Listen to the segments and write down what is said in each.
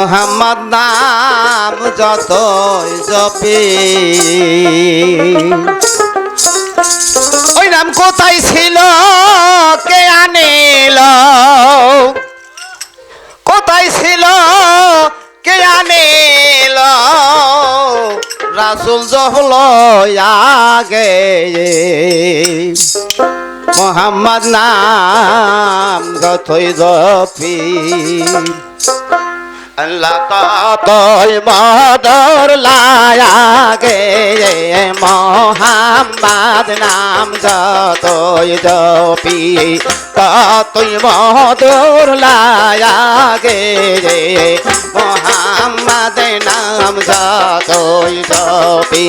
মোহাম্মদ নাম যতই জপি। ওই নাম কোথায় ছিল? কে আনিল? কোথায় ছিল? কে আনিল? রাসুল জহল আগে। মোহাম্মদ নাম যতই জপি। কতই মদর লায়াগে মোহাম্মদ নাম যতই জপি কতই মদর লায়াগে মোহাম্মদ নাম যতই জপি।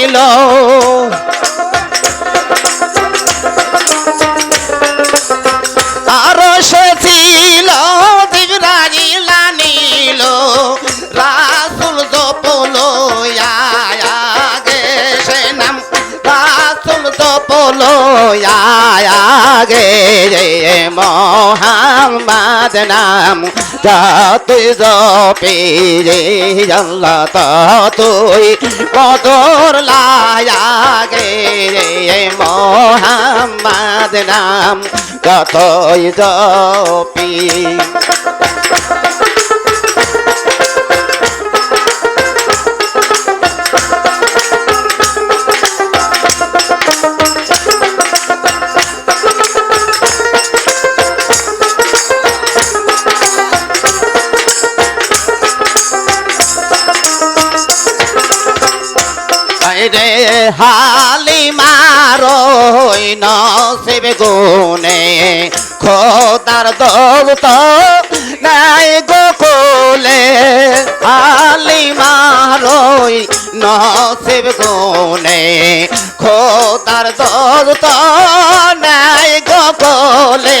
লানিল আরও সে ছিল তিরাজি লানিল। রাসুল জপলো আগে মোহাম্মদ নাম তুই জপে রে আল্লাহ তুই কদর লায়াগে রে মোহাম্মদ নাম কতই জপি। রে হালি মারো নসিব গুনে খোদার দৌত নাই গোকুলে হালি মারো নসিব গুনে খোদার দৌত নাই গোকুলে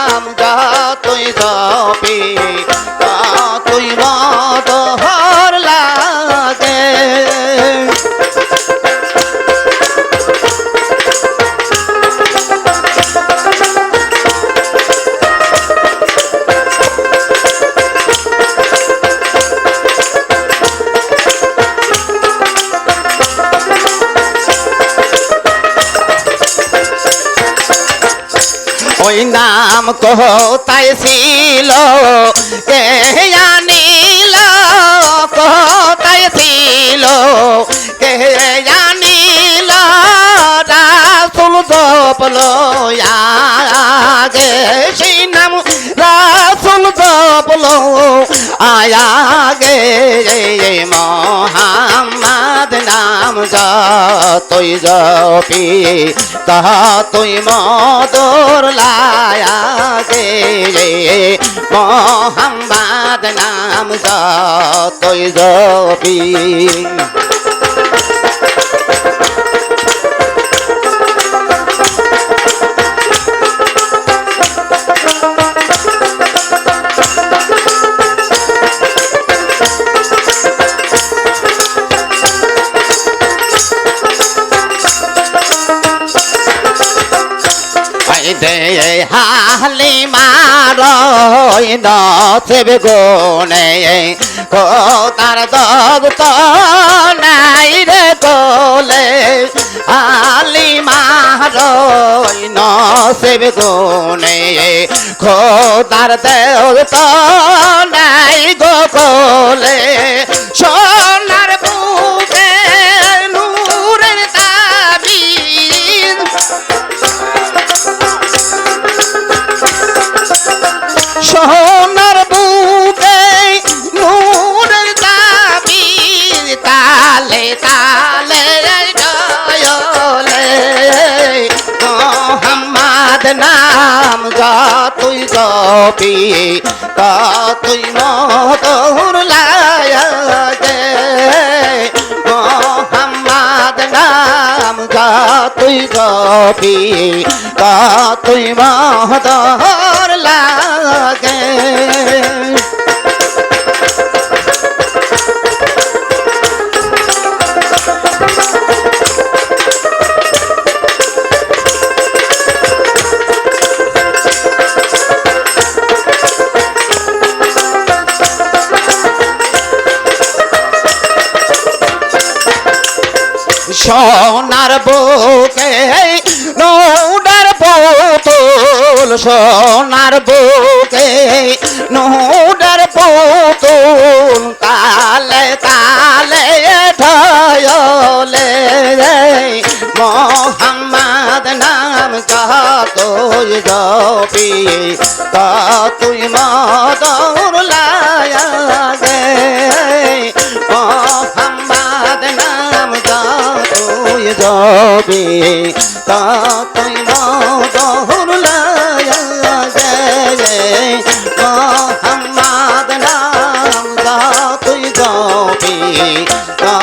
ওই নাম কোথায় ছিল, কে আনিল? কোথায় ছিল, কে আনিল? রাসুল জপলো আগে সেই নাম রাসুল জপলো আয়াগে। নাম তুই জপি তাহা তুই মদর লায়াগে। মোহাম্মদ নাম যতই জপি দে হালি মারই নথেব গুনে কো তার তো নাই কোলে। হালি মারই নথেব গুনে তার দেব তো নাই গো কোলে। সোনার তালে তালে ডয়লে মোহাম্মদ নাম যতুই গপি ততুই মধুর লায়তে মোহাম্মদ নাম যতুই গপি ততুই মধুর লাগে সোনার বুকে, নৌডার পুতুল, সোনার বুকে, নৌডার পুতুল, কালে কালে ঠয়লে মোহাম্মদ নাম তুই জপি তা তুই মদর লায়া জপি তা তুই মদর লায়া গে মোহাম্মদ নাম তুই জপি। তা